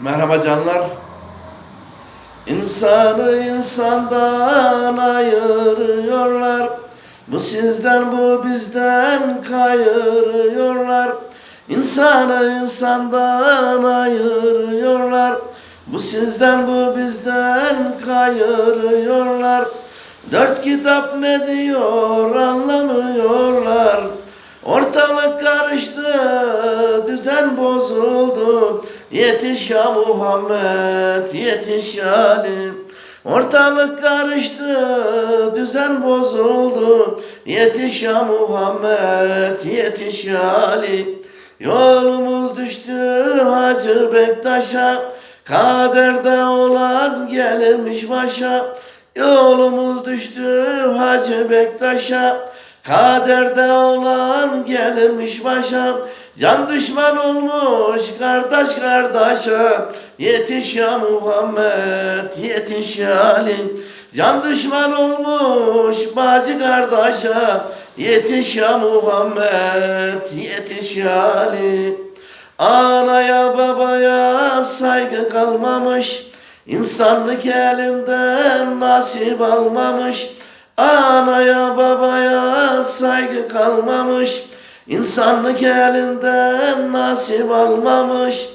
Merhaba canlar. İnsanı insandan ayırıyorlar. Bu sizden bu bizden kayırıyorlar. İnsanı insandan ayırıyorlar. Bu sizden bu bizden kayırıyorlar. Dört kitap ne diyor anlamıyorlar. Ortalık karıştı, Yetiş ya Muhammed, yetiş ya Ali. Ortalık karıştı, düzen bozuldu. Yetiş ya Muhammed, yetiş ya Ali. Yolumuz düştü Hacı Bektaş'a. Kaderde olan gelirmiş başa. Yolumuz düştü Hacı Bektaş'a. Kaderde olan gelirmiş başa. Can düşman olmuş kardeş kardeşe. Yetiş ya Muhammed, yetiş ya Ali. Can düşman olmuş bacı kardeşe. Yetiş ya Muhammed, yetiş ya Ali. Anaya babaya saygı kalmamış. İnsanlık elinden nasip almamış. Anaya babaya saygı kalmamış. İnsanlık elinden nasip almamış.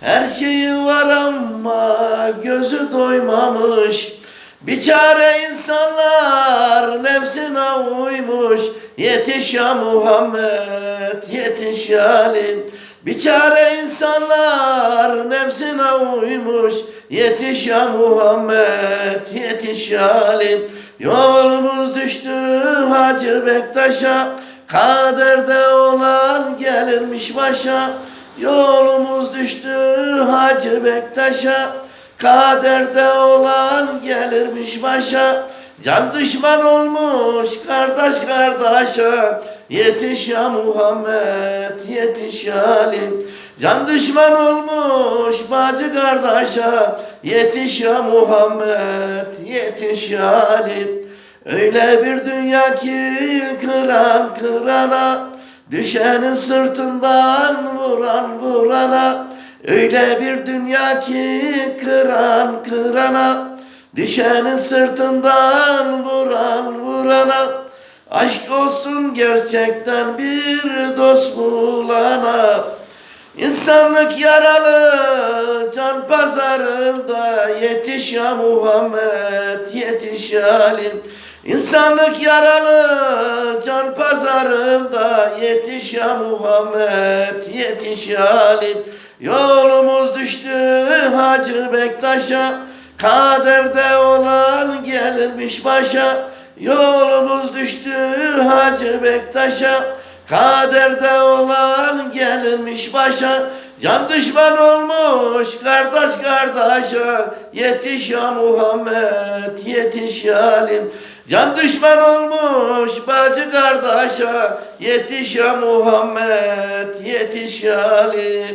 Her şeyi var ama gözü doymamış. Biçare insanlar nefsine uymuş. Yetiş ya Muhammed, yetiş ya Ali. Biçare insanlar nefsine uymuş. Yetiş ya Muhammed, yetiş ya Ali. Yolumuz düştü Hacı Bektaş'a. Kaderde olan gelirmiş başa. Yolumuz düştü Hacı Bektaş'a. Kaderde olan gelirmiş başa. Can düşman olmuş kardeş kardeşe. Yetiş ya Muhammed, yetiş ya Ali. Can düşman olmuş bacı kardeşe. Yetiş ya Muhammed, yetiş ya Ali. Öyle bir dünya ki kıran kırana. Düşenin sırtından vuran vurana. Öyle bir dünya ki kıran kırana. Düşenin sırtından vuran vurana. Aşk olsun gerçekten bir dost bulana. İnsanlık yaralı can pazarında yetiş ya Muhammed yetiş ya. İnsanlık yaralı can pazarında yetiş ya Muhammed yetiş ya Ali. Yolumuz düştü Hacı Bektaş'a kaderde olan gelirmiş başa. Yolumuz düştü Hacı Bektaş'a Kaderde olan gelirmiş başa Can düşman olmuş kardeş kardeşe Yetiş ya Muhammed yetiş ya Ali Can düşman olmuş bacı kardeşe Yetiş ya Muhammed yetiş ya Ali.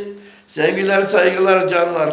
Sevgiler saygılar canlar